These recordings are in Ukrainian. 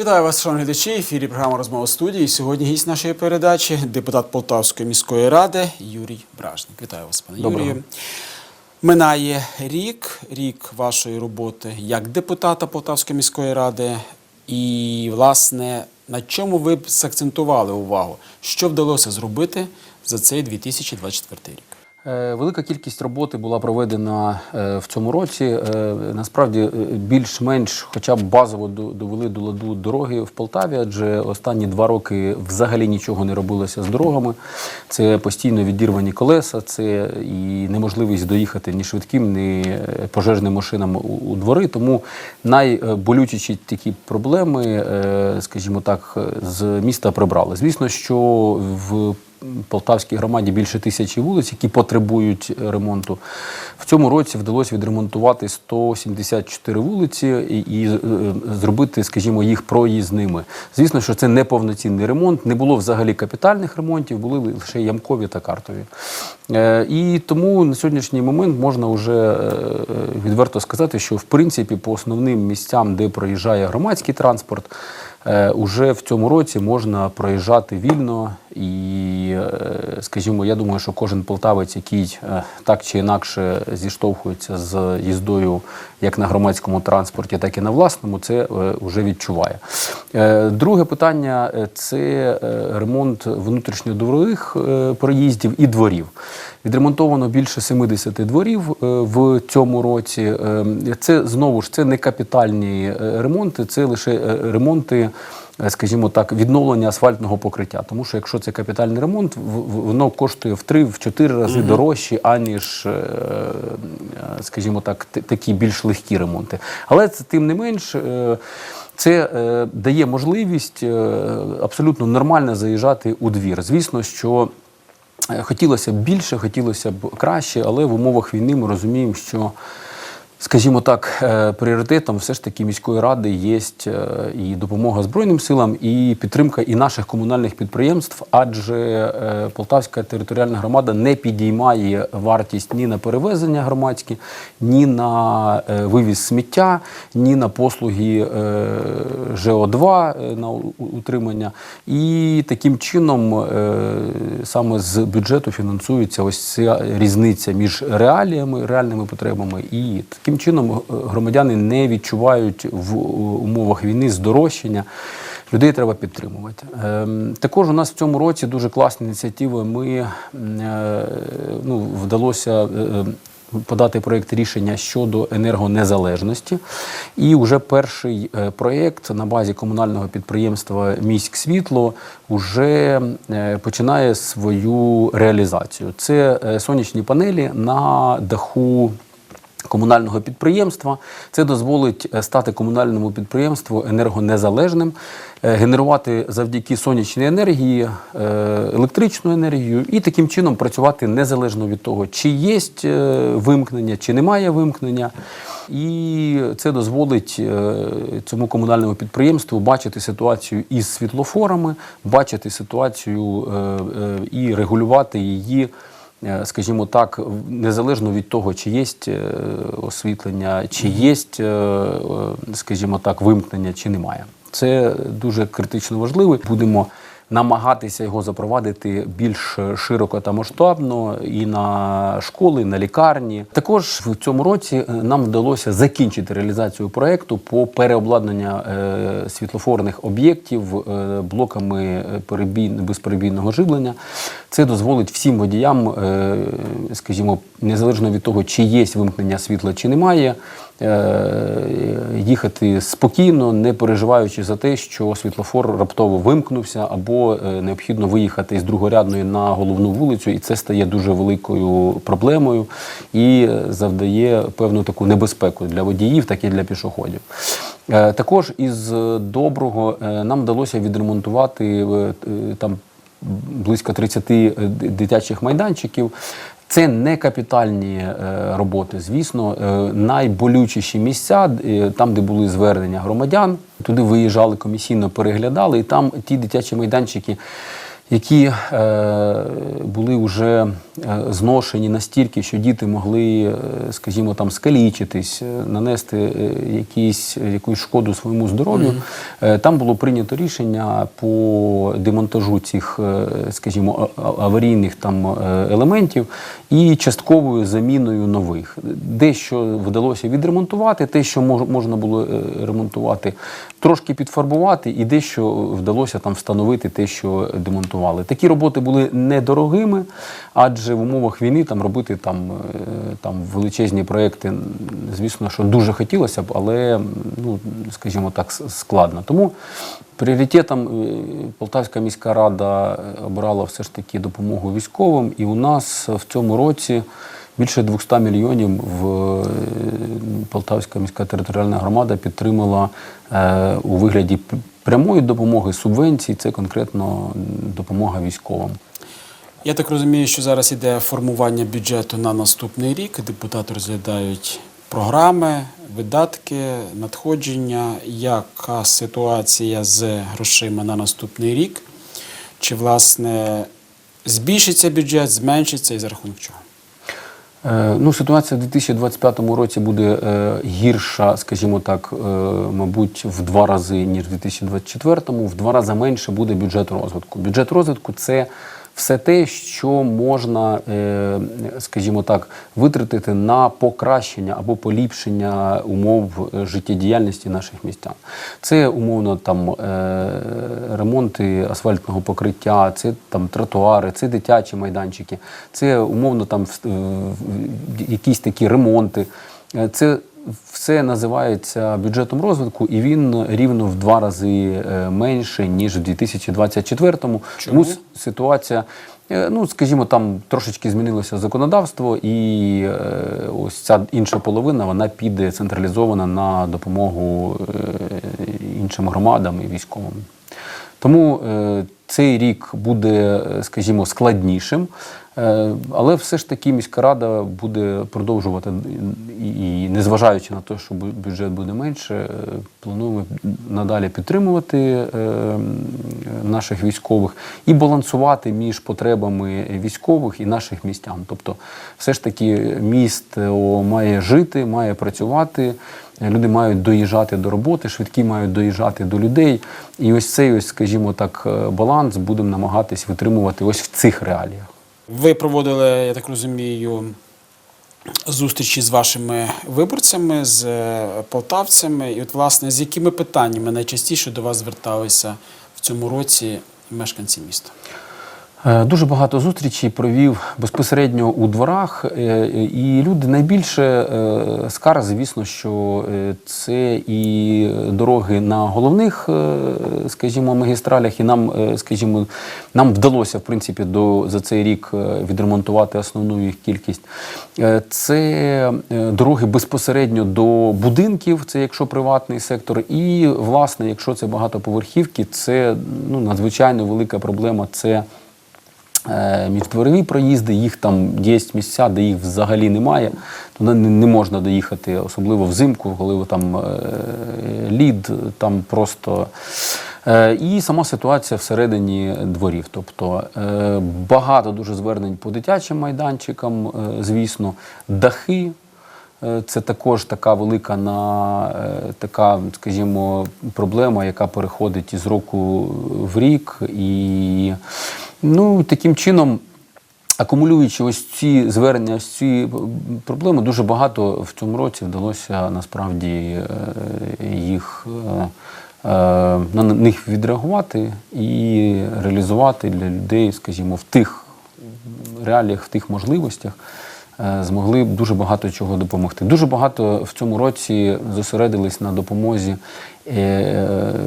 Вітаю вас, шановні глядачі. Ефірі програма розмова студії. Сьогодні гість нашої передачі депутат Полтавської міської ради Юрій Бражник. Вітаю вас, пане Доброго. Юрію. Минає рік, рік вашої роботи як депутата Полтавської міської ради. І, власне, на чому ви б сакцентували увагу? Що вдалося зробити за цей 2024 рік? Е, Велика кількість роботи була проведена е, в цьому році. Е, Насправді більш-менш, хоча б базово до- довели до ладу дороги в Полтаві, адже останні два роки взагалі нічого не робилося з дорогами. Це постійно відірвані колеса, це і неможливість доїхати ні швидким, ні пожежним машинам у, двори. Тому найболючіші такі проблеми, скажімо так, з міста прибрали. Звісно, що в Полтавській громаді більше тисячі вулиць, які потребують е, ремонту. В цьому році вдалося відремонтувати 174 вулиці і, і е, зробити, скажімо, їх проїзними. Звісно, що це не повноцінний ремонт, не було взагалі капітальних ремонтів, були лише ямкові та картові. Е, і тому на сьогоднішній момент можна вже е, відверто сказати, що в принципі по основним місцям, де проїжджає громадський транспорт, уже в цьому році можна проїжджати вільно. І, е, скажімо, я думаю, що кожен полтавець, який е, так чи інакше зіштовхується з їздою як на громадському транспорті, так і на власному, це вже відчуває. Е, Друге питання е, це е, ремонт внутрішньодворових е, проїздів і дворів. Відремонтовано більше 70 дворів е, в цьому році. Е, Це знову ж це не капітальні е, ремонти, це лише ремонти. Скажімо так, відновлення асфальтного покриття. Тому що якщо це капітальний ремонт, воно коштує в 3-4 рази дорожче, аніж, скажімо так, такі більш легкі ремонти. Але це тим не менш. Це дає можливість абсолютно нормально заїжджати у двір. Звісно, що Хотілося б більше, хотілося б краще, але в умовах війни ми розуміємо, що, скажімо так, е, пріоритетом все ж таки міської ради є і допомога Збройним силам, і підтримка і наших комунальних підприємств, адже е, Полтавська територіальна громада не підіймає вартість ні на перевезення громадські, ні на е, вивіз сміття, ні на послуги е, ЖО2 е, на утримання. І таким чином е, саме з бюджету фінансується ось ця різниця між реаліями, реальними потребами. І таким чином е, громадяни не відчувають в умовах війни здорожчання. Людей треба підтримувати. Ем, також у нас в цьому році дуже класні ініціативи. Ми е, ну, вдалося. е, подати проєкт рішення щодо енергонезалежності. І вже перший проєкт на базі комунального підприємства Міськ світло вже починає свою реалізацію. Це сонячні панелі на даху. Комунального підприємства це дозволить е, стати комунальному підприємству енергонезалежним, е, генерувати завдяки сонячній енергії е, електричну енергію і таким чином працювати незалежно від того, чи є вимкнення, чи немає вимкнення. І це дозволить цьому комунальному підприємству бачити ситуацію із світлофорами, бачити ситуацію і регулювати її. Е, Скажімо так, незалежно від того, чи є освітлення, чи є, скажімо так, вимкнення, чи немає. Це дуже критично важливо. Будемо намагатися його запровадити більш широко та масштабно і на школи, і на лікарні. Також в цьому році е, нам вдалося закінчити реалізацію проекту по переобладнанню е, світлофорних об'єктів е, блоками перебій- безперебійного живлення. Це дозволить всім водіям, скажімо, незалежно від того, чи є вимкнення світла, чи немає, їхати спокійно, не переживаючи за те, що світлофор раптово вимкнувся, або е, необхідно виїхати із другорядної на головну вулицю, і це стає дуже великою проблемою і е, завдає певну таку небезпеку для водіїв, так і для пішоходів. Е, Також із е, доброго е, нам вдалося відремонтувати е, е, там близько 30 дитячих майданчиків. Це не капітальні е, роботи. Звісно, е, найболючіші місця, е, там, де були звернення громадян, туди виїжджали комісійно, переглядали, і там ті дитячі майданчики, які е, були вже е, зношені настільки, що діти могли, е, скажімо, там скалічитись, е, нанести якісь, якусь шкоду своєму здоров'ю. Е, Там було прийнято рішення по демонтажу цих, скажімо, аварійних там елементів і частковою заміною нових. Дещо вдалося відремонтувати, те, що можна було ремонтувати, трошки підфарбувати, і дещо вдалося там встановити те, що демонтували. Такі роботи були недорогими, адже в умовах війни там робити там, е, там величезні проекти, звісно, що дуже хотілося б, але ну, скажімо так, складно. Тому пріоритетом е, Полтавська міська рада е, обирала все ж таки допомогу військовим, і у нас в цьому році. Більше 200 мільйонів в е, Полтавська міська територіальна громада підтримала е, у вигляді прямої допомоги, субвенцій. Це конкретно допомога військовим. Я так розумію, що зараз іде формування бюджету на наступний рік. Депутати розглядають програми, видатки, надходження. Яка ситуація з грошима на наступний рік? Чи власне збільшиться бюджет, зменшиться і за рахунок чого? Е, Ну, ситуація в 2025 році буде е, гірша, скажімо так, е, мабуть, в два рази, ніж в 2024, в два рази менше буде бюджет розвитку. Бюджет розвитку це все те, що можна, е, скажімо так, витратити на покращення або поліпшення умов е, життєдіяльності наших містян. Це умовно там е, ремонти асфальтного покриття, це там тротуари, це дитячі майданчики, це умовно там якісь такі ремонти. Е, Це все називається бюджетом розвитку, і він рівно в два рази е, менше ніж в 2024-му. Чому? Тому ситуація. е, Ну, скажімо, там трошечки змінилося законодавство, і ось ця інша половина вона піде централізована на допомогу іншим громадам і військовим. Тому цей рік буде, скажімо, складнішим, але все ж таки міська рада буде продовжувати і, незважаючи на те, що бю- бюджет буде менше, е, плануємо надалі підтримувати е, наших військових і балансувати між потребами військових і наших містян. Тобто, все ж таки, місто має жити, має працювати. Люди мають доїжджати до роботи, швидкі мають доїжджати до людей. І ось цей, ось, скажімо так, е, баланс будемо намагатись витримувати ось в цих реаліях. Ви проводили, я так розумію, зустрічі з вашими виборцями, з е, полтавцями. І от, власне, з якими питаннями найчастіше до вас зверталися в цьому році мешканці міста? Е, Дуже багато зустрічей провів безпосередньо у дворах, е, і люди найбільше е, скарг, звісно, що це і дороги на головних, скажімо, магістралях, і нам, скажімо, нам вдалося в принципі до за цей рік відремонтувати основну їх кількість. Це дороги безпосередньо до будинків, це якщо приватний сектор, і власне, якщо це багатоповерхівки, це ну надзвичайно велика проблема. Це Е, проїзди, їх там є місця, де їх взагалі немає. Туди не, можна доїхати, особливо взимку, коли там е, лід, там просто. Е, і сама ситуація всередині дворів. Тобто багато дуже звернень по дитячим майданчикам, звісно, дахи. Це також така велика на така, скажімо, проблема, яка переходить із року в рік. І ну, таким чином, акумулюючи ось ці звернення, ось ці проблеми, дуже багато в цьому році вдалося насправді е, їх. е, е, На них відреагувати і реалізувати для людей, скажімо, в тих реаліях, в тих можливостях, е, змогли дуже багато чого допомогти. Дуже багато в цьому році зосередились на допомозі е,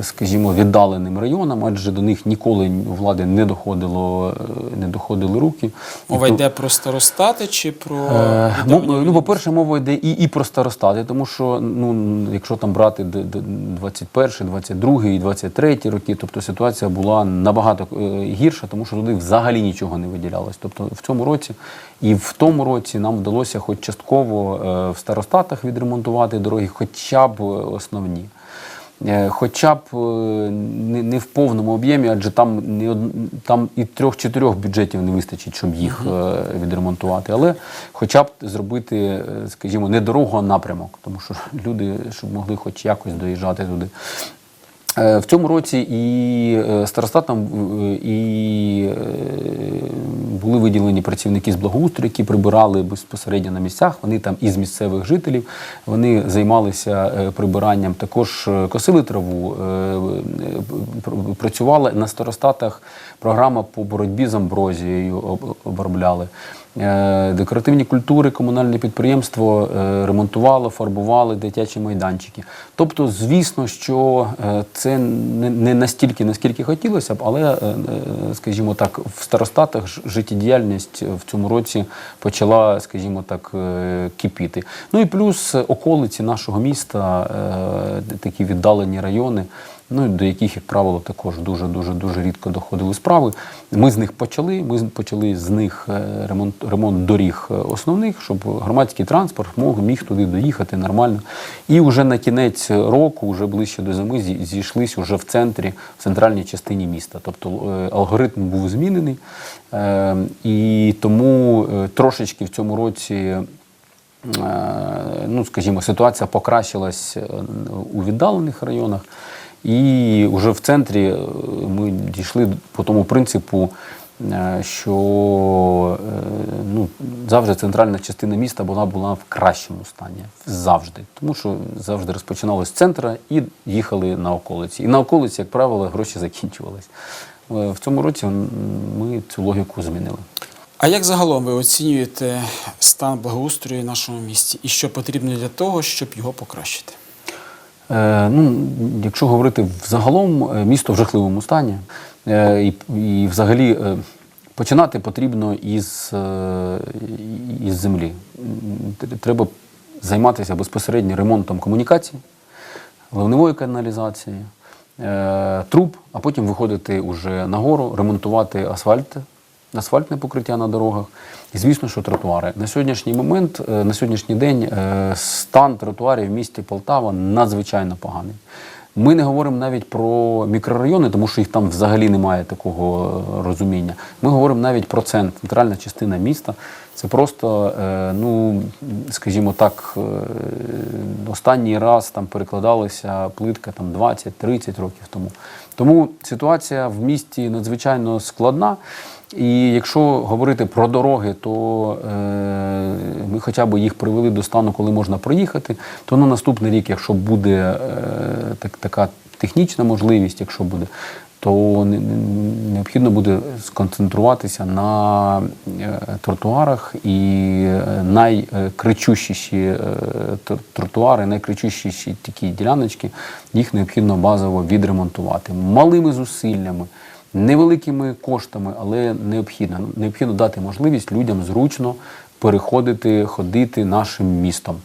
скажімо, віддаленим районам, адже до них ніколи влади не доходило, е, не доходили руки. Мова йде про старостати чи про Е, Ну, по-перше, мова йде і, і про старостати, тому що ну, якщо там брати д- д- 21, 22 і 23 роки, тобто ситуація була набагато е, гірша, тому що туди взагалі нічого не виділялось. Тобто в цьому році і в тому році нам вдалося хоч частково е, в старостатах відремонтувати дороги, хоча б е, основні. Е, Хоча б е, не, в повному об'ємі, адже там не там і трьох-чотирьох бюджетів не вистачить, щоб їх е, відремонтувати. Але хоча б зробити, скажімо, не дорогу, а напрямок, тому що люди щоб могли хоч якось доїжджати туди. Е, В цьому році і е, старостатам е, і були виділені працівники з благоустрою, які прибирали безпосередньо на місцях. Вони там із місцевих жителів. Вони займалися прибиранням, також косили траву, е, на старостатах програма по боротьбі з амброзією об- обробляли. Е, Декоративні культури, комунальне підприємство е, ремонтувало, фарбували дитячі майданчики. Тобто, звісно, що е, це не настільки, наскільки хотілося б, але, скажімо так, в старостатах життєдіяльність в цьому році почала, скажімо так, кипіти. Ну і плюс околиці нашого міста, такі віддалені райони ну, до яких, як правило, також дуже дуже дуже рідко доходили справи. Ми з них почали. Ми почали з них е, ремонт, ремонт доріг е, основних, щоб громадський транспорт мог міг туди доїхати нормально. І вже на кінець року, вже ближче до зими, зі- зійшлись уже в центрі, в центральній частині міста. Тобто е, алгоритм був змінений, Е, і тому трошечки в цьому році. Ну, скажімо, ситуація покращилась у віддалених районах, і вже в центрі е, ми дійшли по тому принципу, е, що е, ну, завжди центральна частина міста була, була в кращому стані. Завжди. Тому що завжди розпочинали з центра і їхали на околиці. І на околиці, як правило, гроші закінчувались. В цьому році ми цю логіку змінили. А як загалом ви оцінюєте стан благоустрою нашому місті і що потрібно для того, щоб його покращити? Е, ну, якщо говорити взагалом, е, місто в жахливому стані. Е, і, і взагалі починати потрібно із, із землі. Треба займатися безпосередньо ремонтом комунікацій, ливневої каналізації, труб, а потім виходити уже нагору, ремонтувати асфальт, асфальтне покриття на дорогах. І звісно, що тротуари. На сьогоднішній момент, е, на сьогоднішній день е, стан тротуарів в місті Полтава надзвичайно поганий. Ми не говоримо навіть про мікрорайони, тому що їх там взагалі немає такого е, розуміння. Ми говоримо навіть про центр, центральна частина міста. Це просто, ну скажімо так, останній раз там перекладалася плитка там 20-30 років тому. Тому ситуація в місті надзвичайно складна. І якщо говорити про дороги, то е, ми хоча б їх привели до стану, коли можна проїхати, то на наступний рік, якщо буде е, так, така технічна можливість, якщо буде, то не- не- необхідно буде сконцентруватися на е, тротуарах і е, найкричущіші е, тротуари, найкричущіші такі діляночки, їх необхідно базово відремонтувати малими зусиллями невеликими коштами, але необхідно. Необхідно дати можливість людям зручно переходити, ходити нашим містом.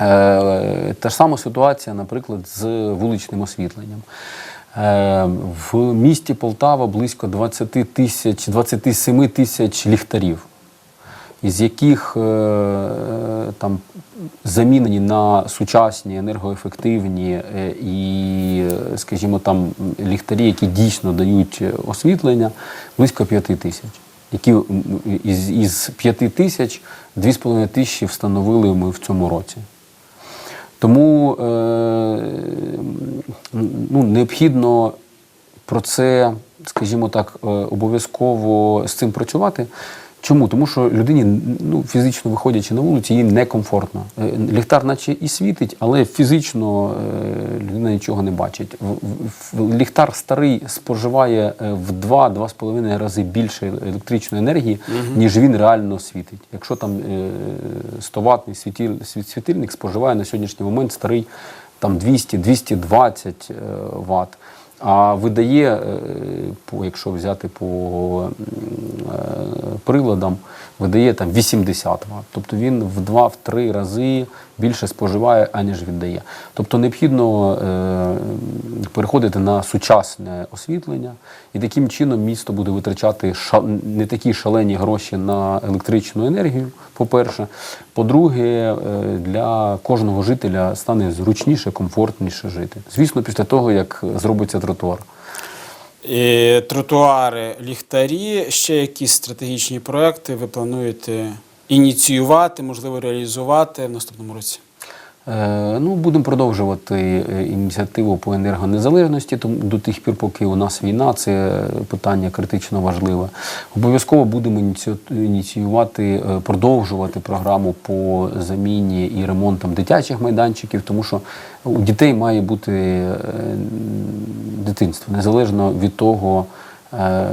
Е, та ж сама ситуація, наприклад, з вуличним освітленням. Е, в місті Полтава близько 20 тисяч, 27 тисяч ліхтарів із яких е, там замінені на сучасні, енергоефективні е, і, скажімо, там ліхтарі, які дійсно дають е, освітлення, близько 5 тисяч. Які із, із 5 тисяч 2,5 тисячі встановили ми в цьому році. Тому ну, необхідно про це, скажімо так, обов'язково з цим працювати. Чому? Тому що людині, ну, фізично виходячи на вулицю, їй некомфортно. Е, Ліхтар, наче і світить, але фізично е, людина нічого не бачить. Ліхтар старий споживає е, в 2-2,5 рази більше електричної енергії, ніж він реально світить. Якщо там 100 ватний світильник споживає на сьогоднішній момент старий там 200-220 е, Вт. А видає, е, якщо взяти по е, приладам, видає там 80 Вт. Тобто він в 2-3 рази більше споживає, аніж віддає. Тобто необхідно е, переходити на сучасне освітлення, і таким чином місто буде витрачати ша, не такі шалені гроші на електричну енергію, по-перше. По-друге, е, для кожного жителя стане зручніше, комфортніше жити. Звісно, після того, як зробиться тротуар. Тротуари, ліхтарі, ще якісь стратегічні проекти ви плануєте ініціювати, можливо, реалізувати в наступному році? Е, Ну, будемо продовжувати е, ініціативу по енергонезалежності до тих пір, поки у нас війна, це питання критично важливе. Обов'язково будемо ініціювати, е, продовжувати програму по заміні і ремонтам дитячих майданчиків, тому що у дітей має бути дитинство, незалежно від того. е,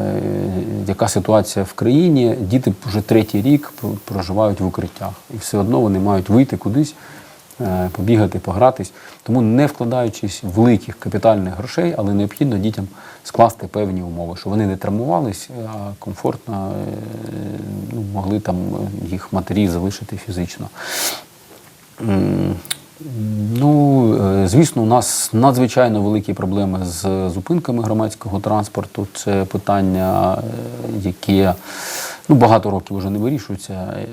Яка ситуація в країні? Діти вже третій рік проживають в укриттях, і все одно вони мають вийти кудись, е, побігати, погратись. Тому не вкладаючись в великих капітальних грошей, але необхідно дітям скласти певні умови, щоб вони не травмувались, а комфортно е, ну, могли там їх матері залишити фізично. Ну, е, звісно, у нас надзвичайно великі проблеми з зупинками громадського транспорту. Це питання, е, яке ну, багато років вже не вирішується. Е,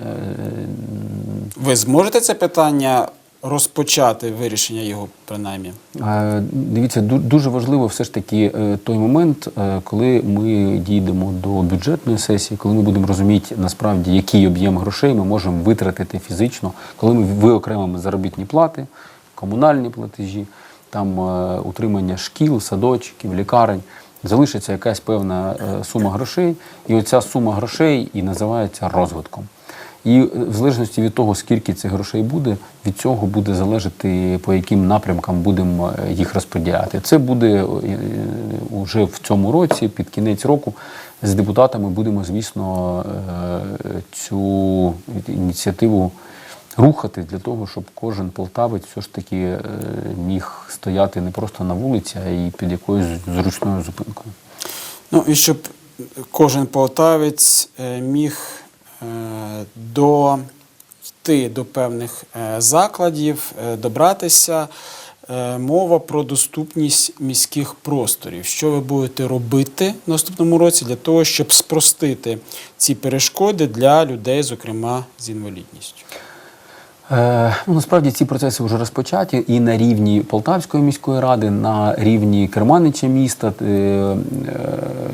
Ви зможете це питання розпочати, вирішення його принаймні? Е, Дивіться, дуже важливо все ж таки е, той момент, е, коли ми дійдемо до бюджетної сесії, коли ми будемо розуміти насправді, який об'єм грошей ми можемо витратити фізично, коли ми виокремимо заробітні плати, комунальні платежі, там утримання шкіл, садочків, лікарень. Залишиться якась певна сума грошей, і оця сума грошей і називається розвитком. І е, в залежності від того, скільки цих грошей буде, від цього буде залежати, по яким напрямкам будемо е, їх розподіляти. Це буде вже в цьому році, під кінець року, з депутатами будемо, звісно, е, цю ініціативу рухати для того, щоб кожен полтавець все ж таки е, міг стояти не просто на вулиці, а й під якоюсь зручною зупинкою. Ну і щоб кожен полтавець е, міг е, дойти до певних е, закладів, е, добратися. Е, Мова про доступність міських просторів. Що ви будете робити в наступному році для того, щоб спростити ці перешкоди для людей, зокрема з інвалідністю? Е, ну, насправді ці процеси вже розпочаті і на рівні Полтавської міської ради, на рівні Керманича міста, е, е,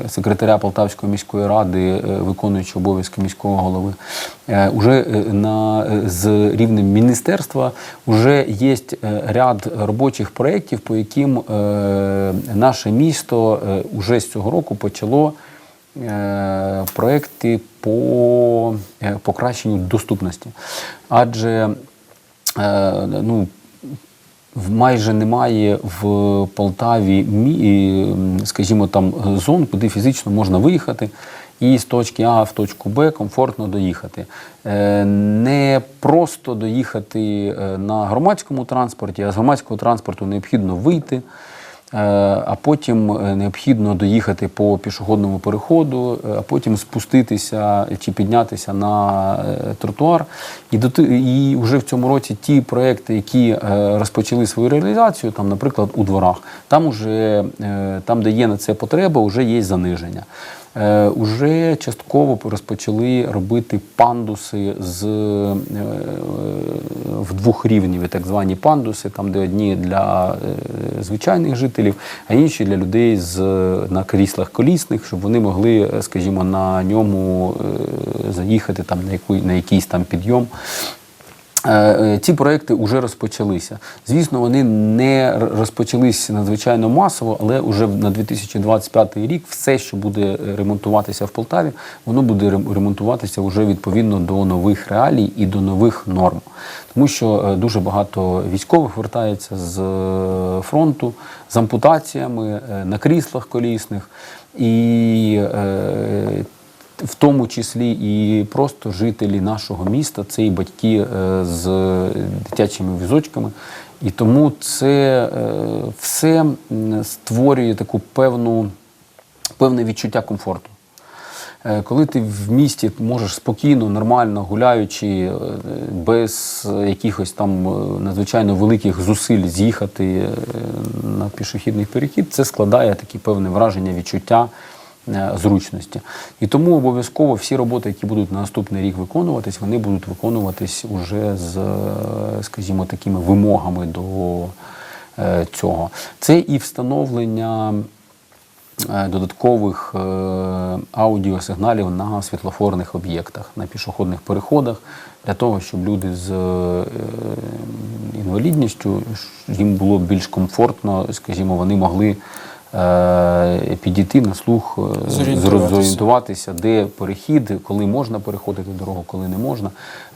секретаря Полтавської міської ради, виконуючого обов'язки міського голови. Уже на, з рівнем міністерства вже є ряд робочих проєктів, по яким наше місто е, уже з цього року почало проекти по е, покращенню доступності. Адже е, ну, майже немає в Полтаві, скажімо, там зон, куди фізично можна виїхати і з точки А в точку Б комфортно доїхати. Е, Не просто доїхати е, на громадському транспорті, а з громадського транспорту необхідно вийти. Е, а потім е, необхідно доїхати по пішохідному переходу, е, а потім спуститися чи піднятися на тротуар. І, до і вже в цьому році ті проекти, які розпочали свою реалізацію, там, наприклад, у дворах, там, уже, там де є на це потреба, вже є заниження. Е, Уже частково розпочали робити пандуси з е, в двох рівнів, так звані пандуси, там де одні для е, звичайних жителів, а інші для людей з на кріслах колісних, щоб вони могли, скажімо, на ньому заїхати там на яку на якийсь там підйом. Е, е, Ці проекти вже розпочалися. Звісно, вони не р- розпочались надзвичайно масово, але вже на 2025 рік все, що буде е, ремонтуватися в Полтаві, воно буде ремонтуватися вже відповідно до нових реалій і до нових норм. Тому що дуже багато військових вертається з фронту з ампутаціями на кріслах колісних. І в тому числі і просто жителі нашого міста, це і батьки е, з дитячими візочками, І тому це е, все створює таку певну, певне відчуття комфорту. Е, Коли ти в місті можеш спокійно, нормально гуляючи, без якихось там надзвичайно великих зусиль з'їхати на пішохідний перехід, це складає таке певне враження, відчуття зручності. І тому обов'язково всі роботи, які будуть на наступний рік виконуватись, вони будуть виконуватись уже з, е, скажімо, такими вимогами до е, цього. Це і встановлення е, додаткових е, аудіосигналів на світлофорних об'єктах, на пішохідних переходах, для того, щоб люди з е, інвалідністю їм було більш комфортно, скажімо, вони могли е, підійти на слух, е, Зорієнтуватися. зорієнтуватися, де перехід, коли можна переходити дорогу, коли не можна.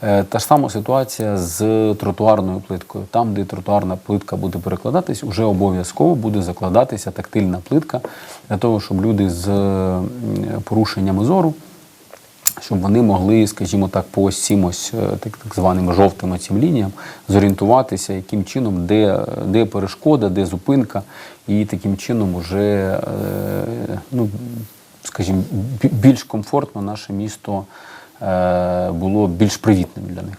Е, Та ж сама ситуація з тротуарною плиткою. Там, де тротуарна плитка буде перекладатись, вже обов'язково буде закладатися тактильна плитка для того, щоб люди з порушеннями зору. Щоб вони могли, скажімо так, по ось ось е, так, так званим жовтим цим лініям зорієнтуватися, яким чином, де, де перешкода, де зупинка, і таким чином уже, е, ну, скажімо, більш комфортно наше місто е, було більш привітним для них.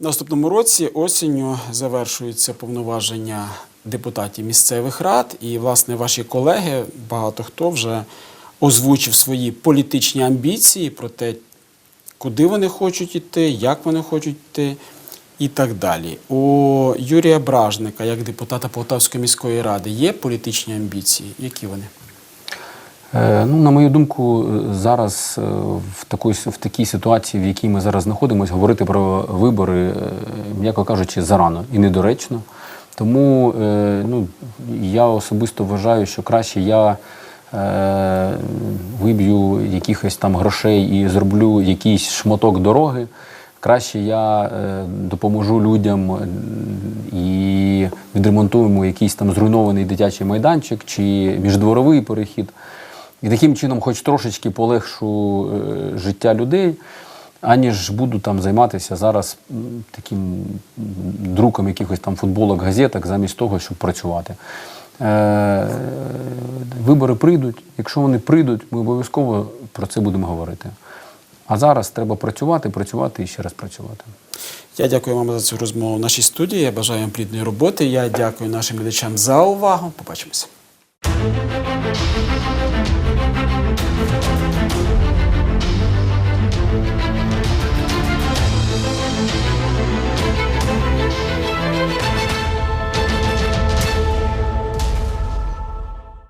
Наступному році осінню завершуються повноваження депутатів місцевих рад, і, власне, ваші колеги, багато хто вже озвучив свої політичні амбіції про те, куди вони хочуть йти, як вони хочуть йти і так далі. У Юрія Бражника, як депутата Полтавської міської ради, є політичні амбіції? Які вони? Е, Ну, на мою думку, е, зараз е, в такій, в такій ситуації, в якій ми зараз знаходимося, говорити про вибори, м'яко кажучи, зарано і недоречно. Тому ну, я особисто вважаю, що краще я виб'ю якихось там грошей і зроблю якийсь шматок дороги. Краще я е, допоможу людям е, і відремонтуємо якийсь там зруйнований дитячий майданчик чи міждворовий перехід. І таким чином, хоч трошечки полегшу е, життя людей, аніж буду там займатися зараз таким друком якихось там футболок, газеток, замість того, щоб працювати. Е, вибори прийдуть. Якщо вони прийдуть, ми обов'язково про це будемо говорити. А зараз треба працювати, працювати і ще раз працювати. Я дякую вам за цю розмову в нашій студії. Я бажаю вам плідної роботи. Я дякую нашим глядачам за увагу. Побачимося.